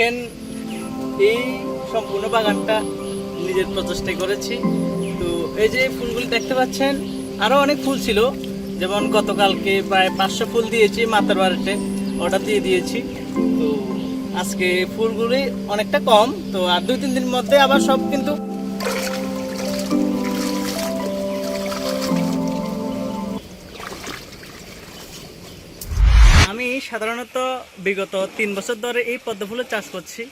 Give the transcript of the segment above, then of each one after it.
দেখেন, এই সম্পূর্ণ বাগানটা নিজের প্রচেষ্টায় করেছি। তো এই যে ফুলগুলি দেখতে পাচ্ছেন আরও অনেক ফুল ছিল। যেমন গতকালকে প্রায় পাঁচশো ফুল দিয়েছি মাতার বাড়িতে অর্ডার দিয়ে দিয়েছি। তো আজকে ফুলগুলি অনেকটা কম, তো আর দুই তিন দিন মধ্যে আবার সব কিন্তু আমি সাধারণত বিগত তিন বছর ধরে এই পদ্ম ফুলের চাষ করছি।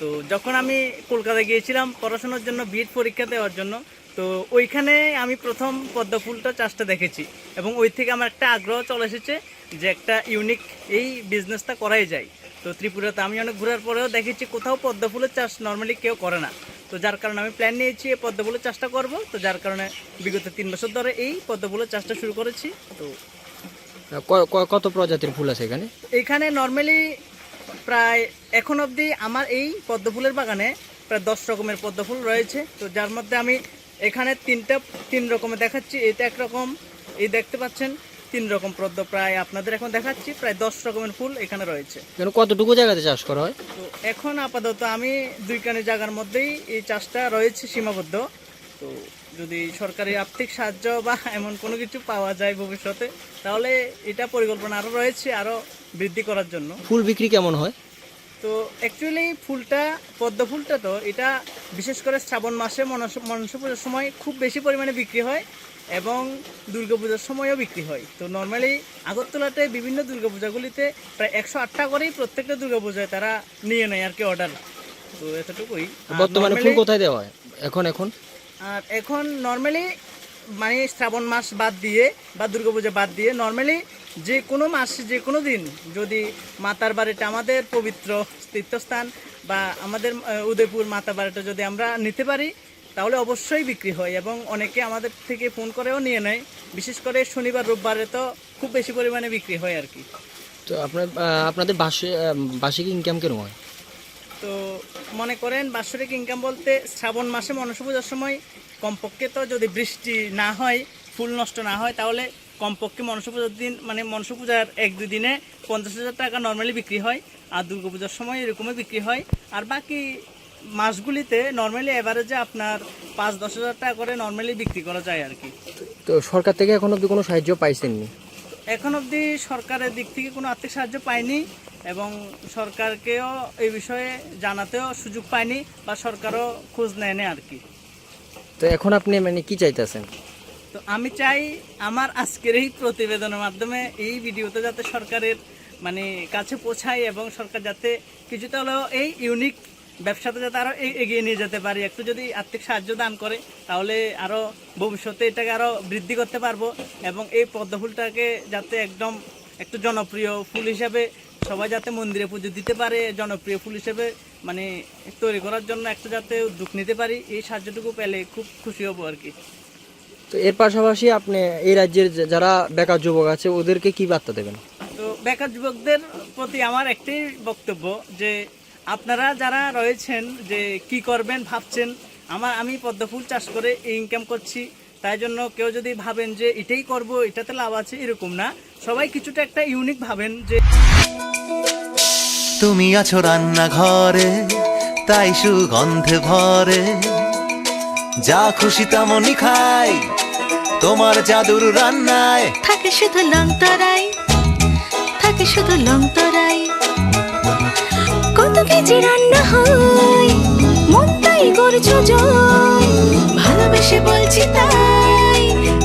তো যখন আমি কলকাতায় গিয়েছিলাম পড়াশোনার জন্য বিএড পরীক্ষা দেওয়ার জন্য, তো ওইখানে আমি প্রথম পদ্ম ফুলটা চাষটা দেখেছি এবং ওই থেকে আমার একটা আগ্রহ চলে এসেছে যে একটা ইউনিক এই বিজনেসটা করাই যায়। তো ত্রিপুরাতে আমি অনেক ঘোরার পরেও দেখেছি কোথাও পদ্ম ফুলের চাষ নর্মালি কেউ করে না। তো যার কারণে আমি প্ল্যান নিয়েছি এই পদ্ম ফুলের চাষটা করব। তো যার কারণে বিগত তিন বছর ধরে এই পদ্ম ফুলের চাষটা শুরু করেছি। তো কত প্রজাতির ফুল আছে এখানে? এখানে নর্মালি প্রায় এখন অবধি আমার এই পদ্ম ফুলের বাগানে প্রায় দশ রকমের পদ্ম ফুল রয়েছে। তো যার মধ্যে আমি এখানে তিনটা তিন রকমের দেখাচ্ছি। এটা একরকম এই দেখতে পাচ্ছেন তিন রকম পদ্ম প্রায় আপনাদের এখন দেখাচ্ছি। প্রায় দশ রকমের ফুল এখানে রয়েছে। কতটুকু জায়গাতে চাষ করা হয়? তো এখন আপাতত আমি দুইখানি জায়গার মধ্যেই এই চাষটা রয়েছে সীমাবদ্ধ। তো যদি সরকারি আর্থিক সাহায্য বা এমন কোনো কিছু পাওয়া যায় ভবিষ্যতে তাহলে এটা পরিকল্পনা আরও রয়েছে আরও বৃদ্ধি করার জন্য। ফুল বিক্রি কেমন হয়? তো অ্যাকচুয়ালি ফুলটা পদ্ম ফুলটা তো এটা বিশেষ করে শ্রাবণ মাসে মনস মনসা পুজোর সময় খুব বেশি পরিমাণে বিক্রি হয় এবং দুর্গাপূজার সময়ও বিক্রি হয়। তো নর্মালি আগরতলাতে বিভিন্ন দুর্গাপূজাগুলিতে প্রায় একশো আটটা করেই প্রত্যেকটা দুর্গাপূজায় তারা নিয়ে নেয় আর কি অর্ডার তো এতটুকুই। বর্তমানে ফুল কোথায় দেওয়া হয়? এখন এখন? আর এখন নর্মালি মানে শ্রাবণ মাস বাদ দিয়ে বা দুর্গাপূজা বাদ দিয়ে নর্মালি যে কোনো মাস, যে কোনো দিন যদি মাতার বাড়িটা আমাদের পবিত্র তীর্থস্থান বা আমাদের উদয়পুর মাতার বাড়িটা যদি আমরা নিতে পারি, তাহলে অবশ্যই বিক্রি হয় এবং অনেকে আমাদের থেকে ফোন করেও নিয়ে নেয়। বিশেষ করে শনিবার, রোববারে তো খুব বেশি পরিমাণে বিক্রি হয় আর কি। তো আপনার আপনাদের বাসে বার্ষিক ইনকাম কীরকম হয়? তো মনে করেন বাৎসরিক ইনকাম বলতে শ্রাবণ মাসে মনসা পূজার সময় কমপক্ষে তো যদি বৃষ্টি না হয় ফুল নষ্ট না হয় তাহলে কমপক্ষে মনসা পূজার দিন মানে মনসা পূজার এক দুই দিনে পঞ্চাশ হাজার টাকা নর্মালি বিক্রি হয় আর দুর্গাপূজার সময় এরকমই বিক্রি হয়। আর বাকি মাসগুলিতে নর্মালি এভারেজে আপনার পাঁচ দশ হাজার টাকা করে নর্মালি বিক্রি করা যায় আর কি। তো সরকার থেকে এখন অব্দি কোনো সাহায্য পাইছেননি? এখন অবধি সরকারের দিক থেকে কোনো আর্থিক সাহায্য পাইনি। এবং সরকারকেও এই বিষয়ে জানাতেও সুযোগ পায়নি বা সরকারও খোঁজ নেয়নি আর কি। তো এখন আপনি মানে কি চাইতেছেন? তো আমি চাই আমার আজকের এই প্রতিবেদনের মাধ্যমে এই ভিডিওতে যাতে সরকারের মানে কাছে পৌঁছায় এবং সরকার যাতে কিছুটা হলেও এই ইউনিক ব্যবসাতে যাতে আরও এগিয়ে নিয়ে যেতে পারি একটু যদি আর্থিক সাহায্য দান করে তাহলে আরও ভবিষ্যতে এটাকে আরও বৃদ্ধি করতে পারব এবং এই পদ্মফুলটাকে যাতে একদম একটু জনপ্রিয় ফুল হিসাবে সবাই যাতে মন্দিরে পুজো দিতে পারে জনপ্রিয় ফুল হিসেবে মানে তৈরি করার জন্য একটা যাতে উদ্যোগ নিতে পারি এই সাহায্যটুকু পেলে খুব খুশি হব আর কি। তো এর পাশাপাশি আপনি এই রাজ্যের যারা বেকার যুবক আছে ওদেরকে কি বার্তা দেবেন? তো বেকার যুবকদের প্রতি আমার একটাই বক্তব্য যে আপনারা যারা রয়েছেন যে কি করবেন ভাবছেন আমার আমি পদ্ম ফুল চাষ করে ইনকাম করছি। তাই জন্য কেউ যদি ভাবেন যে এটাই করব এটাতে লাভ আছে এরকম না। সবাই কিছুটা একটা ইউনিক ভাবেন যে তুমি আছো রান্নাঘরে তাই সুগন্ধে ভরে। যা খুশি তেমনই খাই তোমার জাদুর রান্নায়। থাকে শুধু লংতরাই থাকে শুধু লংতরাই কত কেজি রান্না হয় মনটাই করছ জয় ভালোবেসে বলছি তাই।